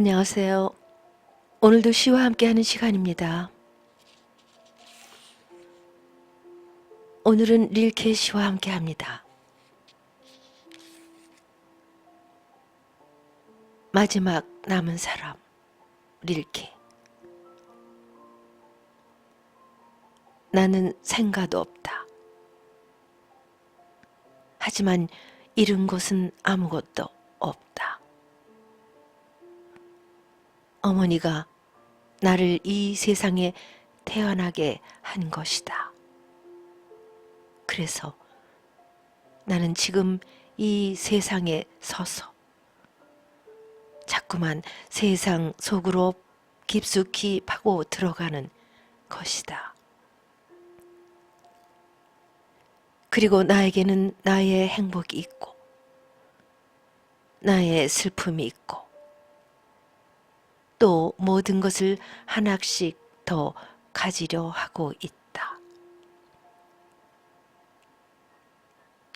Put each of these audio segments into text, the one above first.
안녕하세요. 오늘도 시와 함께하는 시간입니다. 오늘은 릴케 시와 함께합니다. 마지막 남은 사람 릴케 나는 생가도 없다. 하지만 잃은 곳은 아무것도 어머니가 나를 이 세상에 태어나게 한 것이다. 그래서 나는 지금 이 세상에 서서 자꾸만 세상 속으로 깊숙이 파고 들어가는 것이다. 그리고 나에게는 나의 행복이 있고, 나의 슬픔이 있고, 또 모든 것을 하나씩 더 가지려 하고 있다.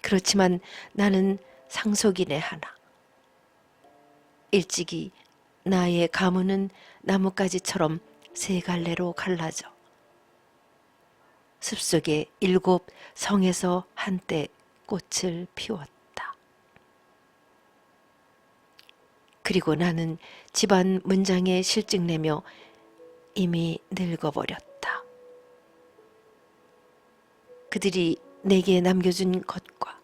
그렇지만 나는 상속인의 하나. 일찍이 나의 가문은 나뭇가지처럼 세 갈래로 갈라져 숲속의 일곱 성에서 한때 꽃을 피웠다. 그리고 나는 집안 문장에 실증내며 이미 늙어버렸다. 그들이 내게 남겨준 것과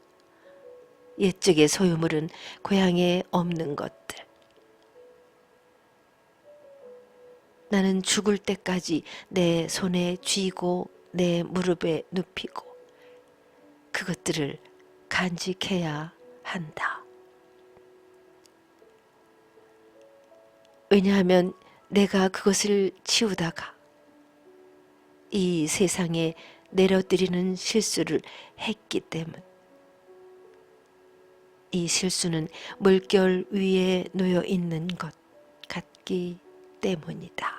옛적의 소유물은 고향에 없는 것들. 나는 죽을 때까지 내 손에 쥐고 내 무릎에 눕히고 그것들을 간직해야 한다. 왜냐하면 내가 그것을 치우다가 이 세상에 내려뜨리는 실수를 했기 때문. 이 실수는 물결 위에 놓여 있는 것 같기 때문이다.